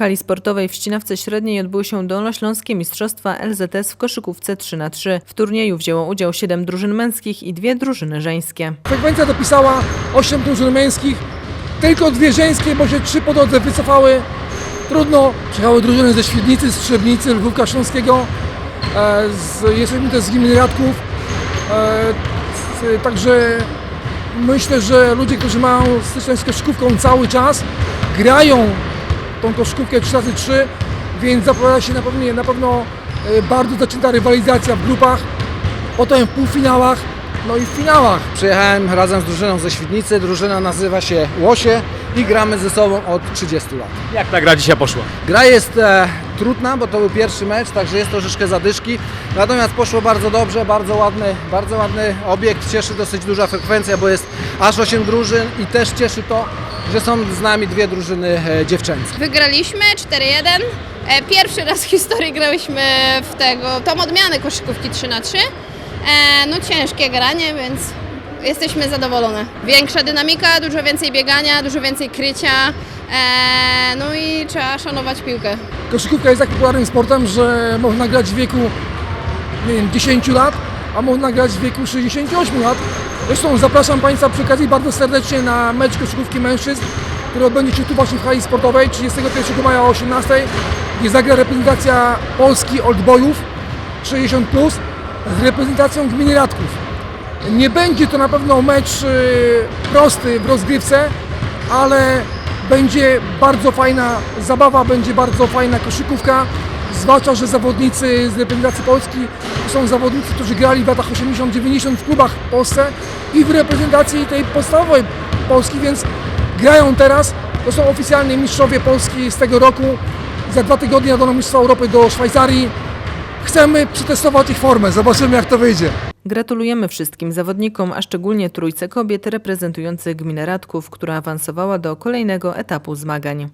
hali sportowej w Ścinawce Średniej odbyły się Dolnośląskie Mistrzostwa LZS w koszykówce 3 na 3 W turnieju wzięło udział 7 drużyn męskich i dwie drużyny żeńskie. Frekwencja dopisała 8 drużyn męskich, tylko dwie żeńskie, bo się trzy po drodze wycofały. Trudno, przyjechały drużyny ze Świdnicy, z Trzebnicy, Lwówka Śląskiego, e, z, jesteśmy też z gminy Radków. E, także myślę, że ludzie, którzy mają styczność z koszykówką cały czas, grają tą koszykówkę 3x3, więc zapowiada się na pewno, na pewno e, bardzo zacięta rywalizacja w grupach, potem w półfinałach, no i w finałach. Przyjechałem razem z drużyną ze Świdnicy. Drużyna nazywa się Łosie i gramy ze sobą od 30 lat. Jak ta gra dzisiaj poszła? Gra jest e, trudna, bo to był pierwszy mecz, także jest troszeczkę zadyszki. Natomiast poszło bardzo dobrze, bardzo ładny, bardzo ładny obiekt. Cieszy dosyć duża frekwencja, bo jest aż 8 drużyn i też cieszy to, że są z nami dwie drużyny e, dziewczęce. Wygraliśmy 4-1. E, Pierwszy raz w historii grałyśmy w tego, tą odmianę koszykówki 3 na 3 E, No ciężkie granie, więc jesteśmy zadowolone. Większa dynamika, dużo więcej biegania, dużo więcej krycia. No i trzeba szanować piłkę. Koszykówka jest tak popularnym sportem, że można grać w wieku nie wiem, 10 lat, a można grać w wieku 68 lat. Zresztą zapraszam Państwa przy okazji bardzo serdecznie na mecz koszykówki mężczyzn, który odbędzie się tu właśnie w hali sportowej 31 maja o 18, gdzie zagra reprezentacja Polski Oldboyów 60+, plus, z reprezentacją gminy Radków. Nie będzie to na pewno mecz y, prosty w rozgrywce, ale będzie bardzo fajna zabawa, będzie bardzo fajna koszykówka. Zwłaszcza, że zawodnicy z reprezentacji Polski są zawodnicy, którzy grali w latach 80-90 w klubach w Polsce i w reprezentacji tej podstawowej Polski, więc grają teraz. To są oficjalni mistrzowie Polski z tego roku. Za dwa tygodnie jadą Mistrzostwa Europy do Szwajcarii. Chcemy przetestować ich formę, zobaczymy jak to wyjdzie. Gratulujemy wszystkim zawodnikom, a szczególnie trójce kobiet reprezentujących gminę Radków, która awansowała do kolejnego etapu zmagań.